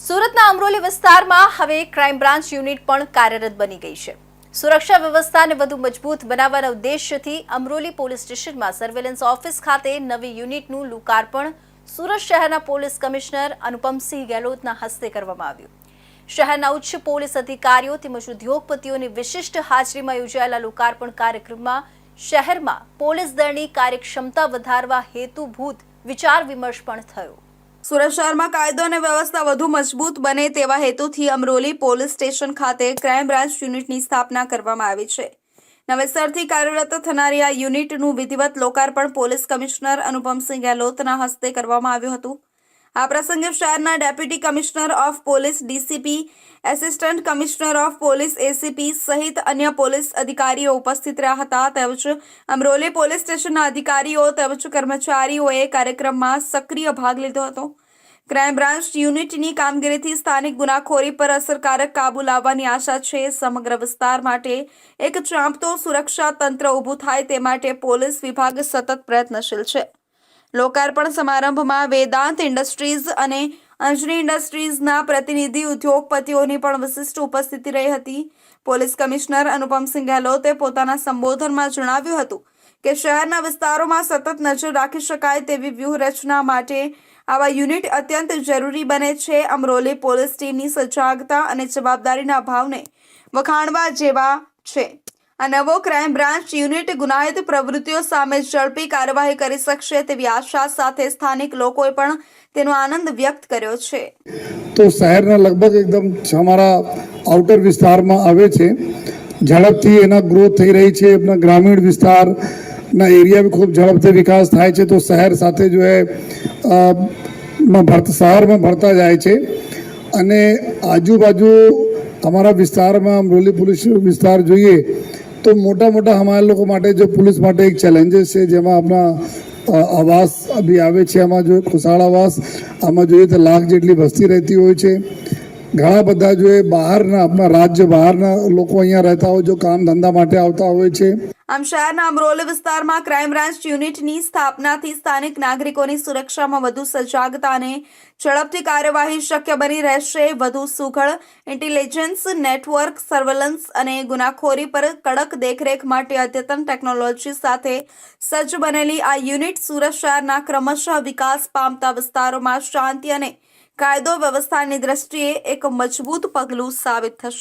સુરતના અમરોલી વિસ્તારમાં હવે ક્રાઇમ બ્રાન્ચ યુનિટ પણ કાર્યરત બની ગઈ છે. સુરક્ષા વ્યવસ્થાને વધુ મજબૂત બનાવવાના ઉદ્દેશ્યથી અમરોલી પોલીસ સ્ટેશનમાં સર્વેલન્સ ઓફિસ ખાતે નવી યુનિટનું લોકાર્પણ સુરત શહેરના પોલીસ કમિશનર અનુપમસિંહ ગેહલોતના હસ્તે કરવામાં આવ્યું. શહેરના ઉચ્ચ પોલીસ અધિકારીઓ તેમજ ઉદ્યોગપતિઓની વિશિષ્ટ હાજરીમાં યોજાયેલા લોકાર્પણ કાર્યક્રમમાં શહેરમાં પોલીસ દળની કાર્યક્ષમતા વધારવા હેતુભૂત વિચાર વિમર્શ પણ થયો. સુરત શહેરમાં કાયદો અને વ્યવસ્થા વધુ મજબૂત બને તેવા હેતુથી અમરોલી પોલીસ સ્ટેશન ખાતે ક્રાઇમ બ્રાન્ચ યુનિટની સ્થાપના કરવામાં આવી છે. નવેસરથી કાર્યરત થનારી આ યુનિટનું વિધિવત લોકાર્પણ પોલીસ કમિશનર અનુપમસિંહ ગેહલોતના હસ્તે કરવામાં આવ્યું હતું. આ પ્રસંગે શહેરના deputy commissioner of police DCP, assistant commissioner of police ACP સહિત અન્ય પોલીસ અધિકારીઓ ઉપસ્થિત રહ્યા હતા. તેમજ અમરોલી પોલીસ સ્ટેશનના અધિકારીઓ તેમજ કર્મચારીઓએ કાર્યક્રમમાં સક્રિય ભાગ લીધો હતો. ક્રાઇમ બ્રાન્ચ યુનિટની કામગીરીથી સ્થાનિક ગુનાખોરી પર અસરકારક કાબુ લાવવાની આશા છે. સમગ્ર વિસ્તાર માટે એક ચાંપતો સુરક્ષા તંત્ર ઊભું થાય તે માટે પોલીસ વિભાગ સતત પ્રયત્નશીલ છે. લોકાર્પણ સમારંભમાં વેદાંત ઇન્ડસ્ટ્રીઝ અને અંજની ઇન્ડસ્ટ્રીઝના પ્રતિનિધિ, ઉદ્યોગપતિઓની પણ વિશિષ્ટ ઉપસ્થિતિ રહી હતી. પોલીસ કમિશનર અનુપમસિંહ ગેહલોતે પોતાના સંબોધનમાં જણાવ્યું હતું કે શહેરના વિસ્તારોમાં સતત નજર રાખી શકાય તેવી વ્યૂહરચના માટે આવા યુનિટ અત્યંત જરૂરી બને છે. અમરોલી પોલીસ ટીમની સજાગતા અને જવાબદારીના ભાવને વખાણવા જેવા છે. આ નવો ક્રાઇમ બ્રાન્ચ યુનિટ ગુનાહિત પ્રવૃત્તિઓ સામે ઝડપી કાર્યવાહી કરી શકશે તેવી આશા સાથે સ્થાનિક લોકોએ પણ તેનો આનંદ વ્યક્ત કર્યો છે. તો શહેરના લગભગ એકદમ અમારા આઉટર વિસ્તારમાં આવે છે. ઝડપથી એના ગ્રોથ થઈ રહી છે. એમના ગ્રામીણ વિસ્તારના એરિયા ખૂબ ઝડપથી વિકાસ થાય છે. તો શહેર સાથે જો ભરત શહેરમાં ભરતા જાય છે. અને આજુબાજુ અમારા વિસ્તારમાં અમરોલી પોલીસ વિસ્તાર જોઈએ તો મોટા મોટા અમારા લોકો માટે જો પોલીસ માટે એક ચેલેન્જીસ છે, જેમાં આપણા આવાસ બી આવે છે આમાં જો, ખુશાળ આવાસ. આમાં જોઈએ તો લાખ જેટલી વસ્તી રહેતી હોય છે. ઘણા બધા જો બહારના રાજ્ય બહારના લોકો અહીંયા રહેતા હોય, જો કામ ધંધા માટે આવતા હોય છે. આમ શહેરના અમરોલી વિસ્તારમાં ક્રાઇમ બ્રાન્ચ યુનિટની સ્થાપનાથી સ્થાનિક નાગરિકોની સુરક્ષામાં વધુ સજાગતા અને ઝડપથી કાર્યવાહી શક્ય બની રહેશે. વધુ સુઘડ ઇન્ટેલિજન્સ, નેટવર્ક, સર્વેલન્સ અને ગુનાખોરી પર કડક દેખરેખ માટે અદ્યતન ટેકનોલોજી સાથે સજ્જ બનેલી આ યુનિટ સુરત શહેરના ક્રમશઃ વિકાસ પામતા વિસ્તારોમાં શાંતિ અને કાયદો વ્યવસ્થાની દ્રષ્ટિએ એક મજબૂત પગલું સાબિત થશે.